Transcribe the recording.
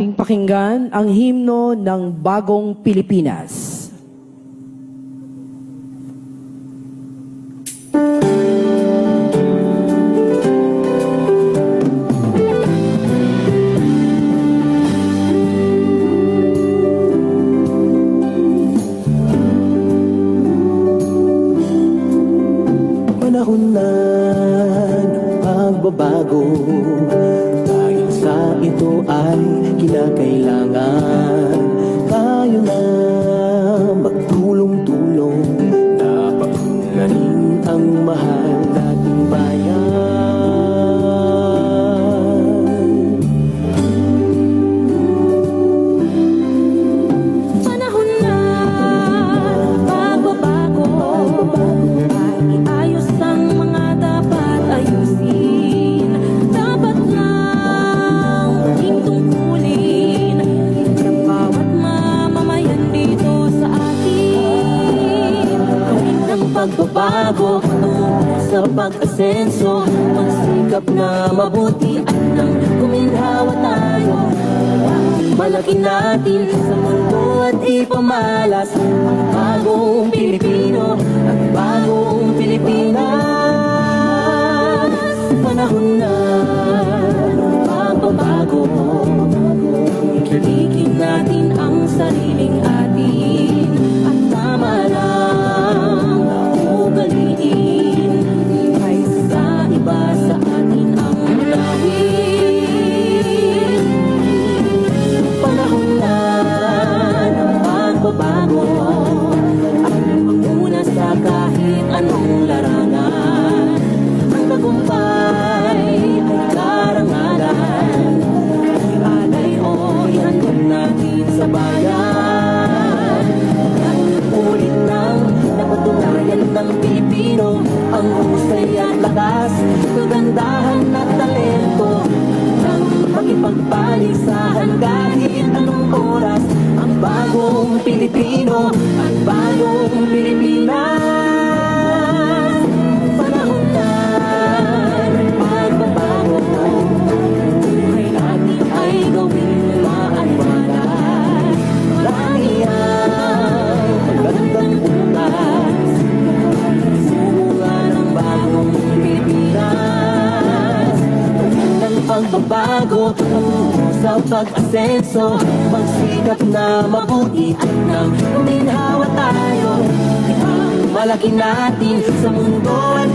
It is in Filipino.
Ting pakinggan ang himno ng bagong Pilipinas. Panahon na pagbabago ay kinakailangan pagbabago sa pag-asenso. Magsikap na mabuti At nang kuminhawa tayo. Malaki natin sa mundo at ipamalas Ang bagong Pilipino at bagong Pilipinas. Panahon na ng pagbabago Ikilikin natin ang sariling larangan Ang tagumpay ay karangalan Alay o ihandog natin sa At ulit nang napatunayan ng Pilipino Ang husay at kagandahan at talento Nang makipagpaligsahan kahit oras Ang bagong Pilipino at bagong Pilipinas ng pagbabago Tungo sa pag-asenso Magsikap na mabuti At nang uminhawa tayo. Ang malaki natin sa mundo at